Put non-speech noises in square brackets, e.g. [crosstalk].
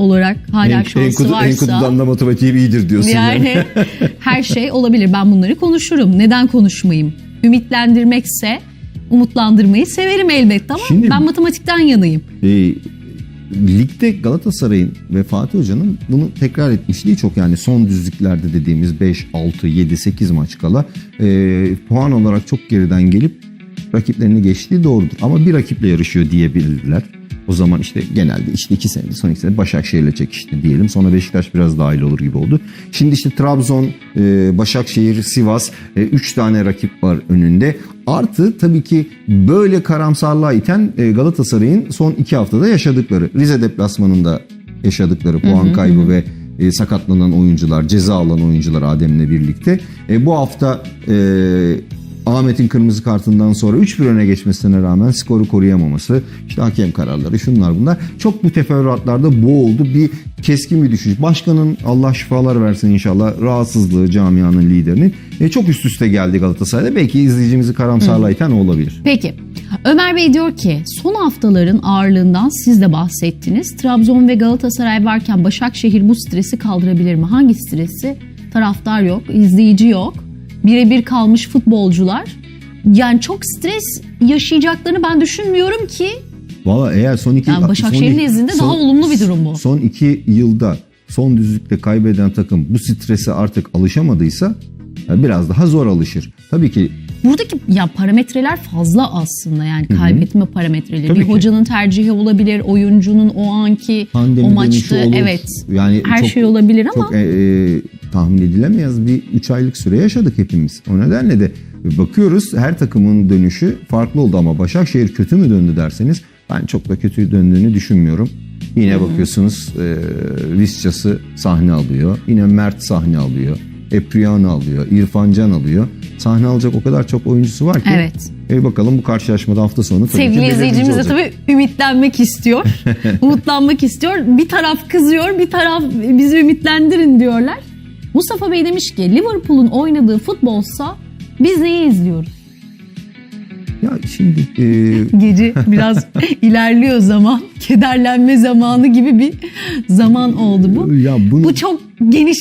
olarak hala En, şansı Enkudu, varsa Enkudu'dan da matematiği iyidir diyorsun. Yani. yani [laughs] her şey olabilir. Ben bunları konuşurum. Neden konuşmayayım? Ümitlendirmekse umutlandırmayı severim elbette ama Şimdi- ben matematikten yanayım. E, ligde Galatasaray'ın ve Fatih Hoca'nın bunu tekrar etmişliği çok yani son düzlüklerde dediğimiz 5, 6, 7, 8 maç kala e, puan olarak çok geriden gelip rakiplerini geçtiği doğrudur. Ama bir rakiple yarışıyor diyebilirler. O zaman işte genelde işte iki sene son iki sene Başakşehir'le çekişti diyelim. Sonra Beşiktaş biraz dahil olur gibi oldu. Şimdi işte Trabzon, e, Başakşehir, Sivas 3 tane rakip var önünde. Artı tabii ki böyle karamsarlığa iten e, Galatasaray'ın son iki haftada yaşadıkları. Rize deplasmanında yaşadıkları puan kaybı ve e, sakatlanan oyuncular, ceza alan oyuncular Adem'le birlikte. E, bu hafta e, Ahmet'in kırmızı kartından sonra 3-1 öne geçmesine rağmen skoru koruyamaması, işte hakem kararları şunlar bunlar. Çok bu teferruatlarda boğuldu. Bir keskin bir düşüş. Başkanın Allah şifalar versin inşallah rahatsızlığı camianın liderinin e, çok üst üste geldi Galatasaray'da. Belki izleyicimizi o olabilir. Peki Ömer Bey diyor ki son haftaların ağırlığından siz de bahsettiniz. Trabzon ve Galatasaray varken Başakşehir bu stresi kaldırabilir mi? Hangi stresi? Taraftar yok, izleyici yok. Birebir kalmış futbolcular. Yani çok stres yaşayacaklarını ben düşünmüyorum ki. Valla eğer son iki... Yani Başakşehir'in nezdinde daha olumlu bir durum bu. Son iki yılda son düzlükte kaybeden takım bu strese artık alışamadıysa biraz daha zor alışır. Tabii ki Buradaki ya parametreler fazla aslında yani kaybetme parametreleri. Tabii bir ki. hocanın tercihi olabilir, oyuncunun o anki pandemi o maçta evet. Yani Her çok- şey olabilir ama Çok e, e, tahmin edilemeyiz bir 3 aylık süre yaşadık hepimiz. O nedenle de bakıyoruz her takımın dönüşü farklı oldu ama Başakşehir kötü mü döndü derseniz ben çok da kötü döndüğünü düşünmüyorum. Yine bakıyorsunuz e, Visca'sı sahne alıyor. Yine Mert sahne alıyor. Epriano alıyor. İrfan Can alıyor. Sahne alacak o kadar çok oyuncusu var ki. Evet. E bakalım bu karşılaşmada hafta sonu tabii Sevgili izleyicimiz de tabii ümitlenmek istiyor. [laughs] umutlanmak istiyor. Bir taraf kızıyor, bir taraf bizi ümitlendirin diyorlar. Mustafa Bey demiş ki Liverpool'un oynadığı futbolsa biz neyi izliyoruz? Ya şimdi e, [laughs] Gece biraz [laughs] ilerliyor zaman. Kederlenme zamanı gibi bir zaman oldu bu. ya bunu Bu çok geniş